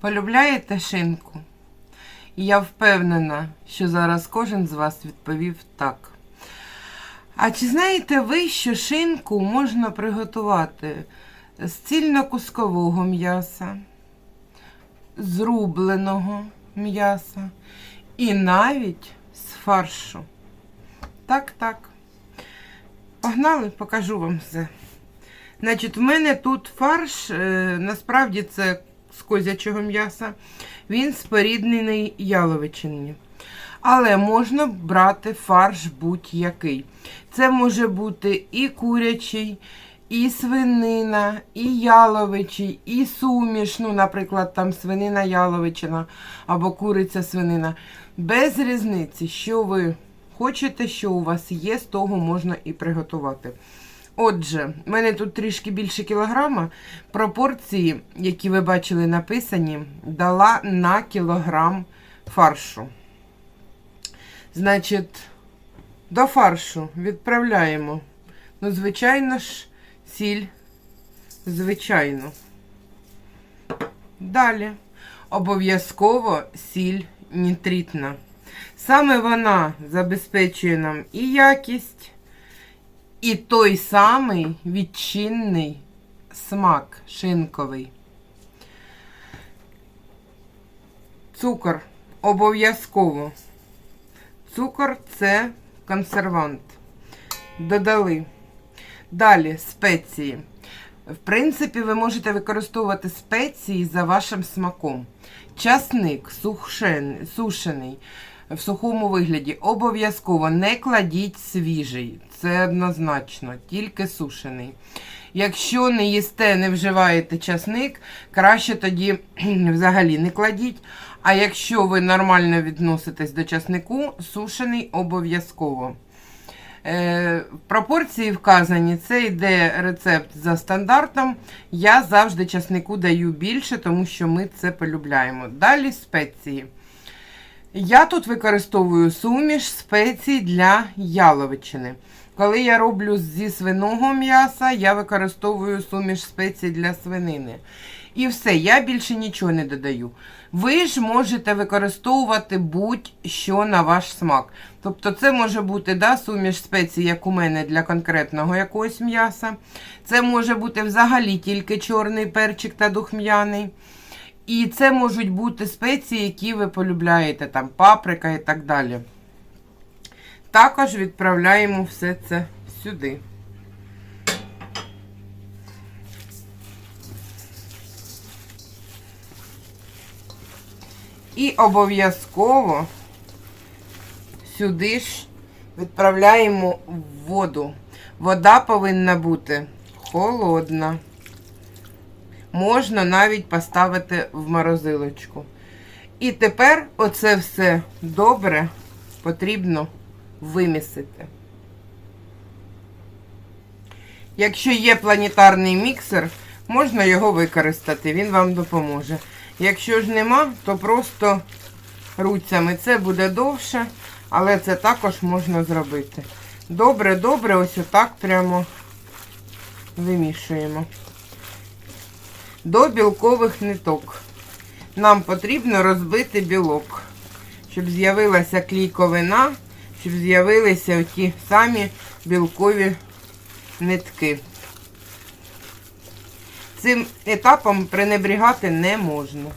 Полюбляєте шинку? І я впевнена, що зараз кожен з вас відповів так. А чи знаєте ви, що шинку можна приготувати з цільнокускового м'яса, з рубленого м'яса і навіть з фаршу? Так, так. Погнали, покажу вам все. Значить, в мене тут фарш, е, насправді це козячого м'яса, він споріднений яловичині. Але можна брати фарш будь-який. Це може бути і курячий, і свинина, і яловичий, і суміш, ну, наприклад, там свинина яловичина або куриця свинина. Без різниці, що ви хочете, що у вас є, з того можна і приготувати. Отже, в мене тут трішки більше кілограма. Пропорції, які ви бачили написані, дала на кілограм фаршу. Значить, до фаршу відправляємо. Ну, звичайно ж, сіль. Звичайно. Далі. Обов'язково сіль нітритна. Саме вона забезпечує нам і якість, і той самий відчинний смак шинковий. Цукор обов'язково. Цукор це консервант. Додали. Далі спеції. В принципі, ви можете використовувати спеції за вашим смаком. Часник сушений в сухому вигляді. Обов'язково не кладіть свіжий. Це однозначно, тільки сушений. Якщо не їсте, не вживаєте часник, краще тоді взагалі не кладіть. А якщо ви нормально відноситесь до часнику, сушений обов'язково. Е, пропорції вказані, це йде рецепт за стандартом. Я завжди часнику даю більше, тому що ми це полюбляємо. Далі спеції. Я тут використовую суміш спецій для яловичини. Коли я роблю зі свиного м'яса, я використовую суміш спецій для свинини. І все, я більше нічого не додаю. Ви ж можете використовувати будь-що на ваш смак. Тобто, це може бути да, суміш спецій, як у мене для конкретного якогось м'яса. Це може бути взагалі тільки чорний перчик та духм'яний. І це можуть бути спеції, які ви полюбляєте, там паприка і так далі. Також відправляємо все це сюди. І обов'язково сюди ж відправляємо воду. Вода повинна бути холодна. Можна навіть поставити в морозилочку. І тепер оце все добре потрібно вимісити. Якщо є планетарний міксер, можна його використати, він вам допоможе. Якщо ж нема, то просто руцями. Це буде довше, але це також можна зробити. Добре, добре, ось отак прямо вимішуємо. До білкових ниток. Нам потрібно розбити білок, щоб з'явилася клійковина, щоб з'явилися ті самі білкові нитки. Цим етапом пренебрігати не можна.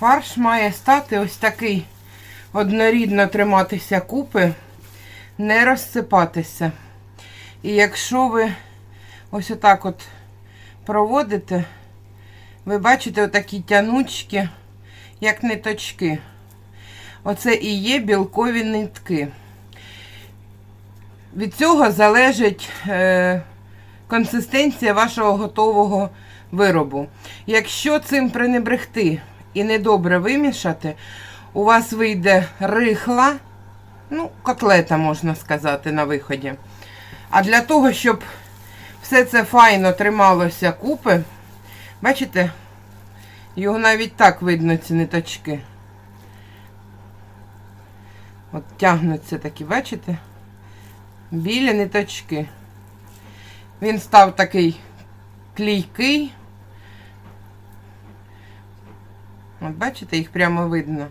Фарш має стати ось такий однорідно триматися купи, не розсипатися. І якщо ви ось отак от проводите, ви бачите отакі тянучки, як ниточки. Оце і є білкові нитки. Від цього залежить е, консистенція вашого готового виробу. Якщо цим пренебрегти і недобре вимішати, у вас вийде рихла, ну, котлета, можна сказати, на виході. А для того, щоб все це файно трималося купи, бачите, його навіть так видно, ці ниточки. От тягнуться такі, бачите? Білі ниточки. Він став такий клійкий. От бачите, їх прямо видно.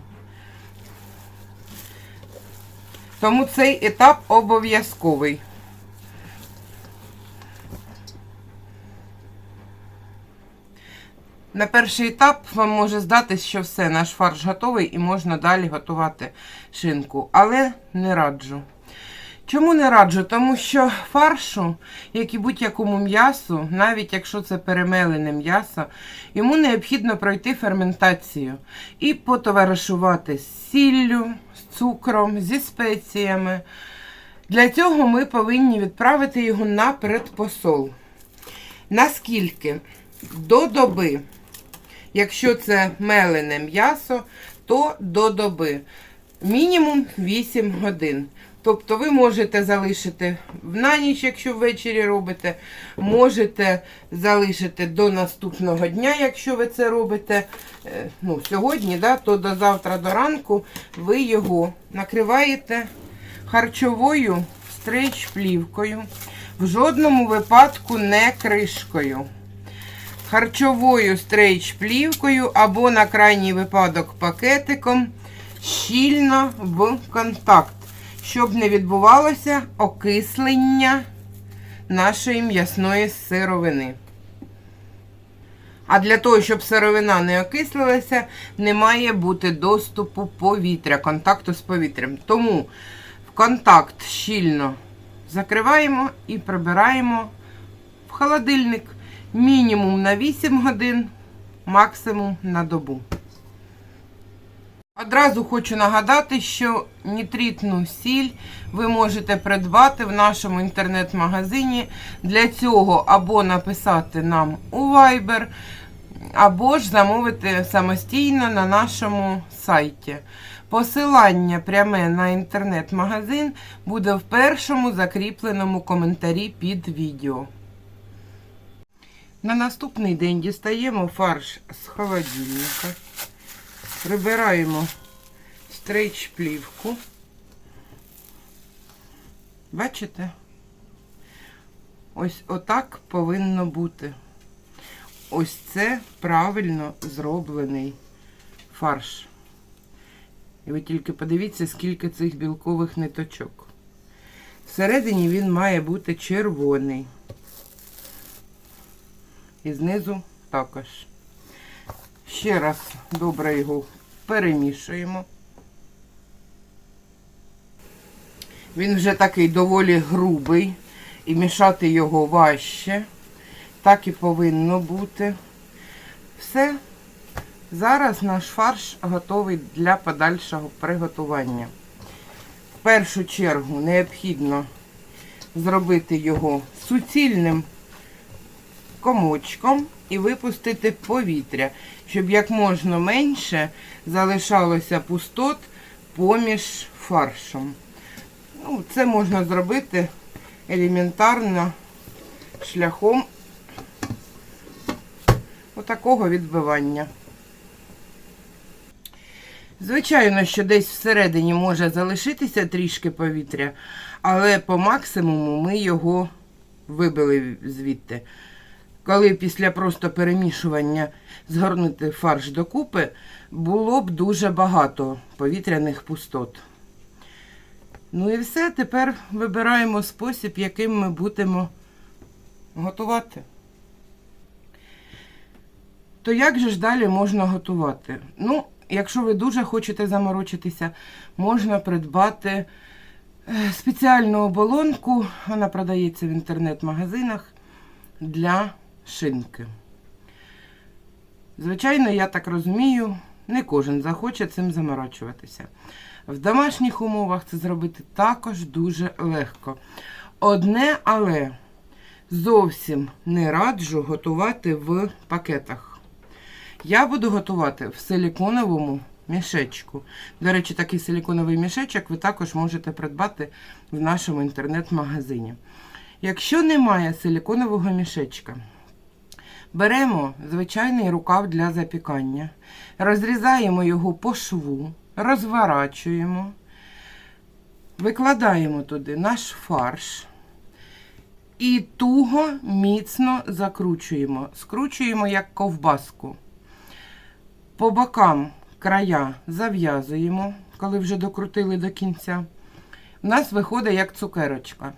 Тому цей етап обов'язковий. На перший етап вам може здатись, що все, наш фарш готовий і можна далі готувати шинку. Але не раджу. Чому не раджу? Тому що фаршу, як і будь-якому м'ясу, навіть якщо це перемелене м'ясо, йому необхідно пройти ферментацію і потоваришувати з сіллю, з цукром, зі спеціями. Для цього ми повинні відправити його на передпосол. Наскільки? До доби. Якщо це мелене м'ясо, то до доби. Мінімум 8 годин. Тобто ви можете залишити на ніч, якщо ввечері робите. Можете залишити до наступного дня, якщо ви це робите е, ну, сьогодні, да, то до завтра до ранку ви його накриваєте харчовою стрейч-плівкою. В жодному випадку не кришкою харчовою стрейч-плівкою або на крайній випадок пакетиком щільно в контакт, щоб не відбувалося окислення нашої м'ясної сировини. А для того, щоб сировина не окислилася, не має бути доступу повітря, контакту з повітрям. Тому в контакт щільно закриваємо і прибираємо в холодильник мінімум на 8 годин, максимум на добу. Одразу хочу нагадати, що нітритну сіль ви можете придбати в нашому інтернет-магазині. Для цього або написати нам у Viber, або ж замовити самостійно на нашому сайті. Посилання пряме на інтернет-магазин буде в першому закріпленому коментарі під відео. На наступний день дістаємо фарш з холодильника, прибираємо стрейч плівку. Бачите? Ось отак повинно бути. Ось це правильно зроблений фарш. І ви тільки подивіться, скільки цих білкових ниточок. Всередині він має бути червоний. І знизу також. Ще раз добре його перемішуємо. Він вже такий доволі грубий. І мішати його важче. Так і повинно бути. Все. Зараз наш фарш готовий для подальшого приготування. В першу чергу необхідно зробити його суцільним комочком і випустити повітря, щоб як можна менше залишалося пустот поміж фаршем. Ну, Це можна зробити елементарно шляхом отакого відбивання. Звичайно, що десь всередині може залишитися трішки повітря, але по максимуму ми його вибили звідти. Коли після просто перемішування згорнути фарш докупи, було б дуже багато повітряних пустот. Ну і все, тепер вибираємо спосіб, яким ми будемо готувати. То як же ж далі можна готувати? Ну, якщо ви дуже хочете заморочитися, можна придбати е, спеціальну оболонку, вона продається в інтернет-магазинах для шинки. Звичайно, я так розумію, не кожен захоче цим заморочуватися. В домашніх умовах це зробити також дуже легко. Одне, але зовсім не раджу готувати в пакетах. Я буду готувати в силіконовому мішечку. До речі, такий силіконовий мішечок ви також можете придбати в нашому інтернет-магазині. Якщо немає силіконового мішечка, беремо звичайний рукав для запікання, розрізаємо його по шву, розворачуємо, викладаємо туди наш фарш І туго міцно закручуємо. Скручуємо як ковбаску. По бокам края зав'язуємо, коли вже докрутили до кінця. У нас виходить як цукерочка.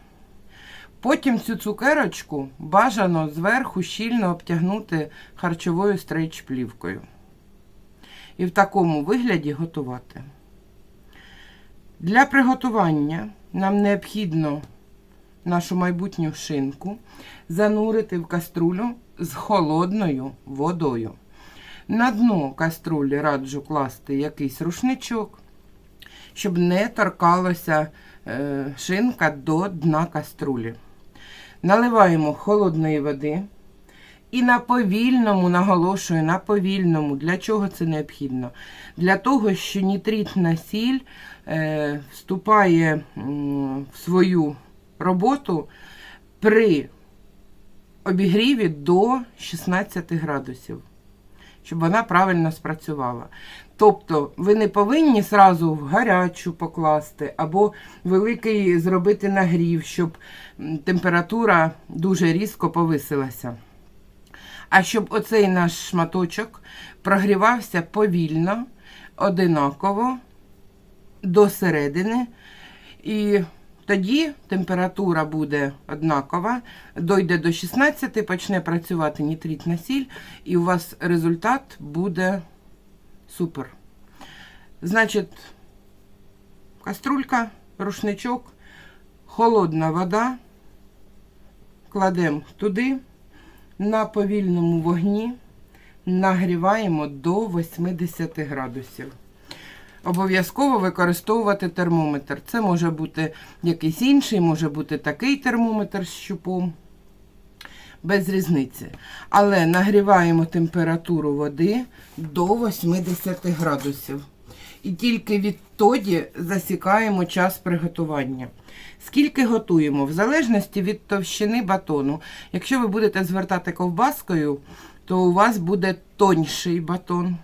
Потім цю цукерочку бажано зверху щільно обтягнути харчовою стрейч-плівкою. І в такому вигляді готувати. Для приготування нам необхідно нашу майбутню шинку занурити в каструлю з холодною водою. На дно каструлі раджу класти якийсь рушничок, щоб не торкалася е, шинка до дна каструлі. Наливаємо холодної води і на повільному, наголошую, на повільному. Для чого це необхідно? Для того, що нітритна сіль е, вступає е, в свою роботу при обігріві до 16 градусів, щоб вона правильно спрацювала. Тобто ви не повинні зразу в гарячу покласти або великий зробити нагрів, щоб температура дуже різко повисилася. А щоб оцей наш шматочок прогрівався повільно, одинаково до середини. І тоді температура буде однакова, дойде до 16, почне працювати нітритна сіль, і у вас результат буде супер. Значить, каструлька, рушничок, холодна вода. Кладемо туди, на повільному вогні нагріваємо до 80 градусів. Обов'язково використовувати термометр. Це може бути якийсь інший, може бути такий термометр з щупом. Без різниці. Але нагріваємо температуру води до 80 градусів. І тільки відтоді засікаємо час приготування. Скільки готуємо? В залежності від товщини батону. Якщо ви будете звертати ковбаскою, то у вас буде тоньший батон.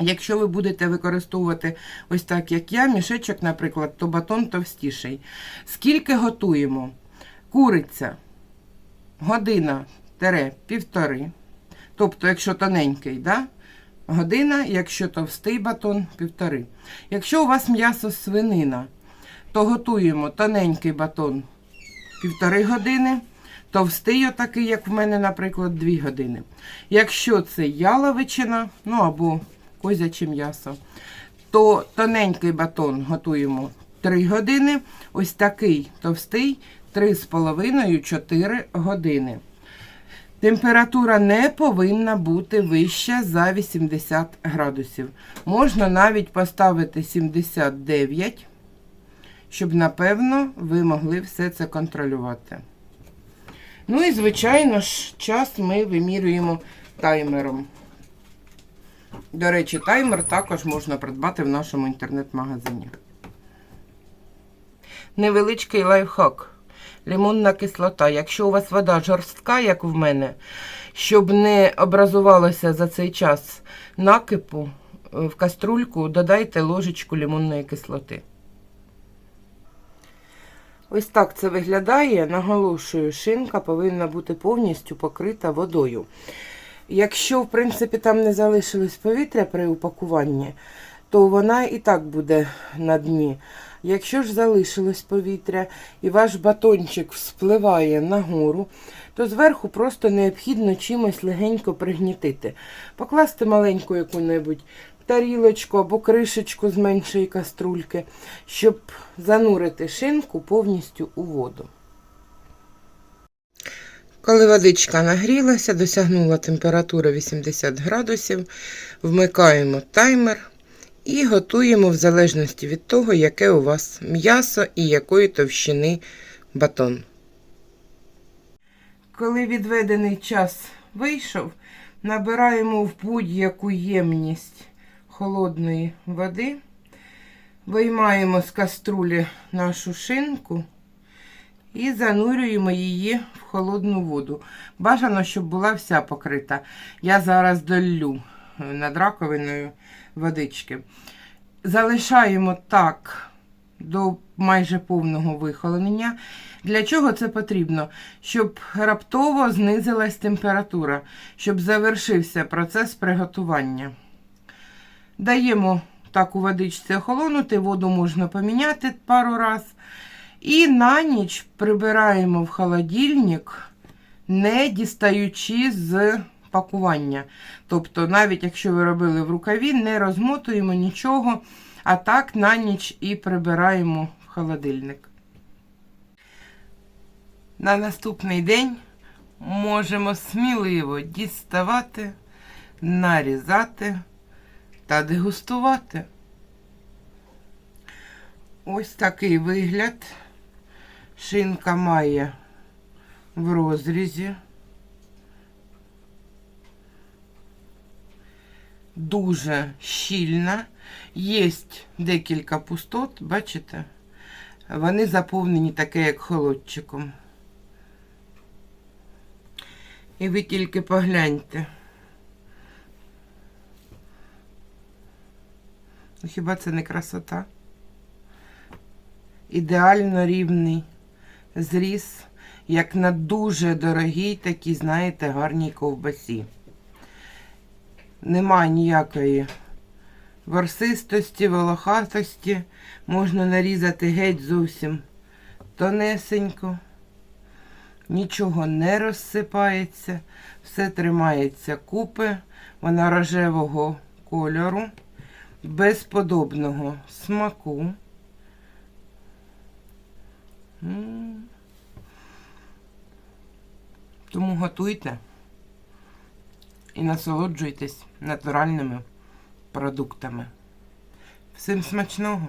Якщо ви будете використовувати ось так, як я, мішечок, наприклад, то батон товстіший. Скільки готуємо? Куриця година тере півтори. Тобто, якщо тоненький, да? година, якщо товстий батон півтори. Якщо у вас м'ясо свинина, то готуємо тоненький батон півтори години, товстий, отакий, як в мене, наприклад, 2 години. Якщо це яловичина, ну або козяче м'ясо, то тоненький батон готуємо 3 години, ось такий товстий 3,5-4 години. Температура не повинна бути вища за 80 градусів. Можна навіть поставити 79, щоб, напевно, ви могли все це контролювати. Ну і, звичайно ж, час ми вимірюємо таймером. До речі, таймер також можна придбати в нашому інтернет-магазині. Невеличкий лайфхак. Лимонна кислота. Якщо у вас вода жорстка, як в мене, щоб не образувалося за цей час накипу, е, в каструльку додайте ложечку лимонної кислоти. Ось так це виглядає. Наголошую, шинка повинна бути повністю покрита водою. Якщо, в принципі, там не залишилось повітря при упакуванні, то вона і так буде на дні. Якщо ж залишилось повітря і ваш батончик вспливає нагору, то зверху просто необхідно чимось легенько пригнітити. Покласти маленьку яку-небудь тарілочку або кришечку з меншої каструльки, щоб занурити шинку повністю у воду. Коли водичка нагрілася, досягнула температура 80 градусів, вмикаємо таймер і готуємо в залежності від того, яке у вас м'ясо і якої товщини батон. Коли відведений час вийшов, набираємо в будь-яку ємність холодної води, виймаємо з каструлі нашу шинку і занурюємо її в холодну воду. Бажано, щоб була вся покрита. Я зараз долю над раковиною водички. Залишаємо так до майже повного вихолонення. Для чого це потрібно? Щоб раптово знизилась температура, щоб завершився процес приготування. Даємо так у водичці охолонути, воду можна поміняти пару раз. І на ніч прибираємо в холодильник, не дістаючи з пакування. Тобто, навіть якщо ви робили в рукаві, не розмотуємо нічого, а так на ніч і прибираємо в холодильник. На наступний день можемо сміливо діставати, нарізати та дегустувати. Ось такий вигляд. Шинка має в розрізі. Дуже щільна. Є декілька пустот, бачите? Вони заповнені таке, як холодчиком. І ви тільки погляньте. Ну, Хіба це не красота? Ідеально рівний зріз, як на дуже дорогій, такій, знаєте, гарній ковбасі. Нема ніякої ворсистості, волохатості. Можна нарізати геть зовсім тонесенько. Нічого не розсипається, все тримається купи, вона рожевого кольору, безподобного смаку. М. Тому готуйте і насолоджуйтесь натуральними продуктами. Всім смачного!